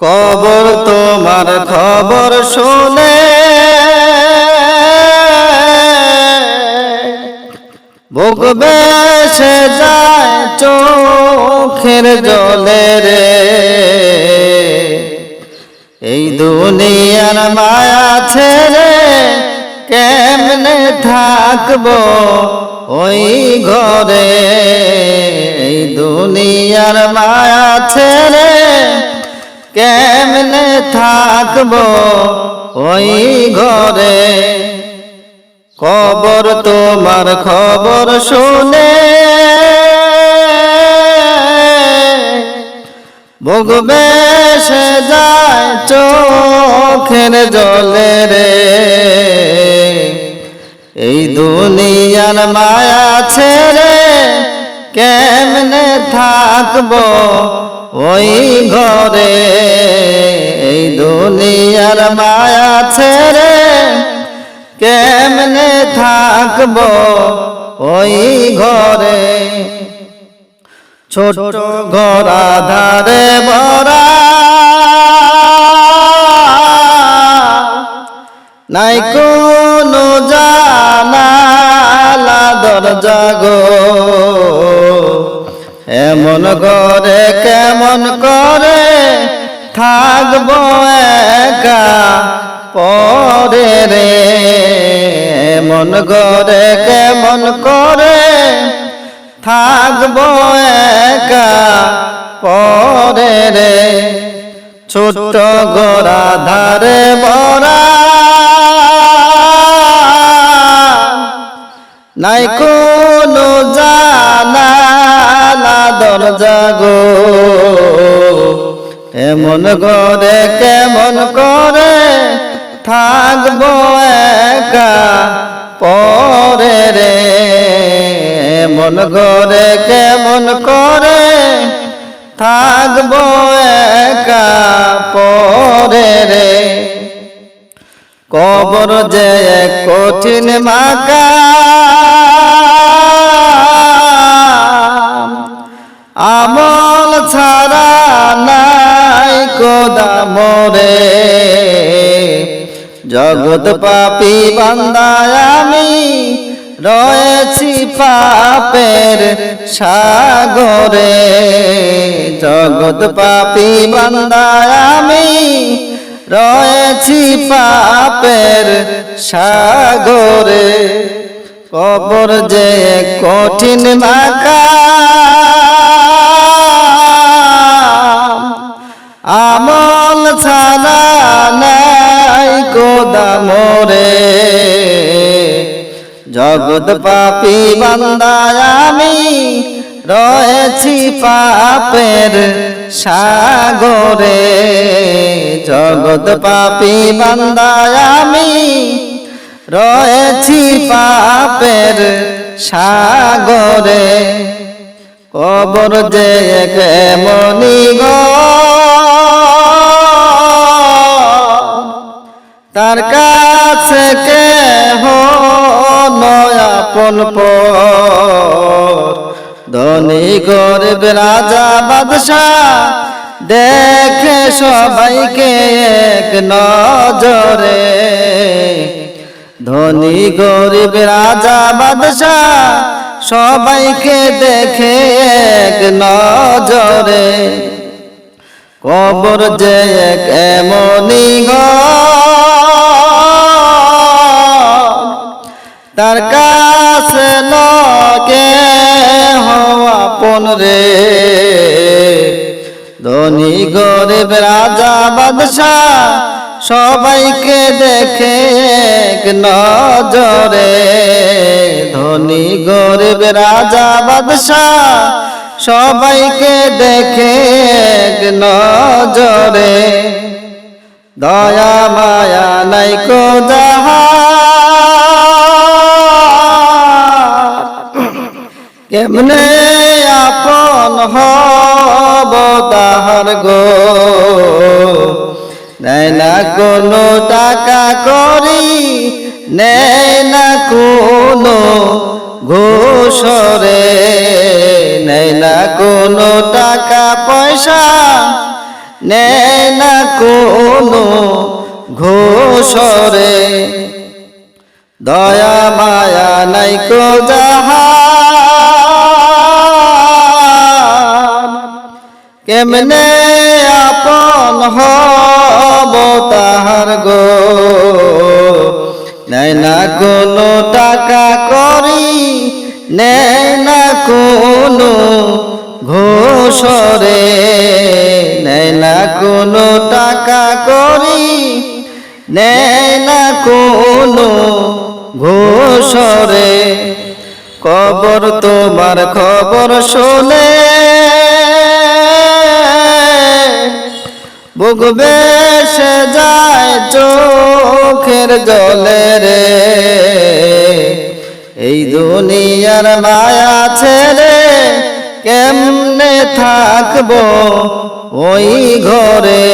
কবর তোমার খবর শুনে বুক বেসে যায় চোখের জলে রে। এই দুনিয়ার মায়া ছেড়ে কেমনে থাকব ওই ঘরে? এই দুনিয়ার মায়া ছেড়ে কেমনে থাকব ওই ঘরে? খবর তোমার খবর শুনে বুক বেসে যায় চোখের জলে রে। এই দুনিয়ার মায়া ছেড়ে কেমনে থাকব ওই ঘরে এই দুনিয়ার মায়া ছেড়ে কেমনে থাকব? ওই ঘরে ছোট ঘর আধারে ভরা। নাই কোনো জানালা, দরজা গো ঘরে কেমন করে থাকব একা পরে রে? এমন ঘরে কেমন করে থাকব একা পরে রে? ছোট্ট গোড়া ধারে বরা নাই জানালা দরজা গো এমন করে, কেমন করে থাকব একা পরে রে? এমন ঘরে কেমন করে থাকব একা পরে রে? কবর যে কঠিন মাকা মরে জগৎ পাপি বান্দায় আমি রয়েছি পাপের সাগরে। জগৎ পাপি বান্দায় আমি রয়েছি পাপের সাগরে। কবর যে কঠিন মাকা জগৎ পাপি বান্দায় আমি রয়েছি পাপের সাগরে। জগৎ পাপি বান্দায় আমি রয়েছি পাপের সাগরে। কবর যে কেমনি গো নয়াপন ধনী গরিব রাজা বাদশাহ, দেখে সবাইকে এক নজরে। ধনী গরিব রাজা বাদশাহ, সবাইকে দেখে এক নজরে। কবর যে এক এমনি তার কাছে লগে হওয়া পন রে। ধনী গরিব রাজা বাদশাহ সবাইকে দেখে নজরে। ধনী গরিব রাজা বাদশাহ সবাইকে দেখে নজরে। দয়া, মায়া নাই কো যাহা কেমনে আপন হব তাহার গো? নেয় না কোনো টাকা করি, নেয় না কোনো ঘোষরে। নেয় না কোনো টাকা পয়সা, নেয় না কোনো ঘোষরে। দয়া, মায়া নাই কো জাহান কেমনে আপন হব তাহার গো? নেয় না কোনো টাকা করি, নেয় না কোনো ঘোষরে। নেয় না কোনো টাকা করি, নেয় না কোনো ঘোষরে। কবর তোমার খবর শোনে বুকবে সে যায় চোখের জলে রে। এই দুনিয়ার মায়া ছেড়ে কেমনে থাকব ওই ঘরে?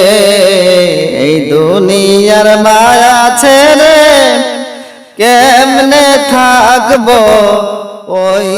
এই দুনিয়ার মায়া ছেড়ে কেমনে থাকব ওই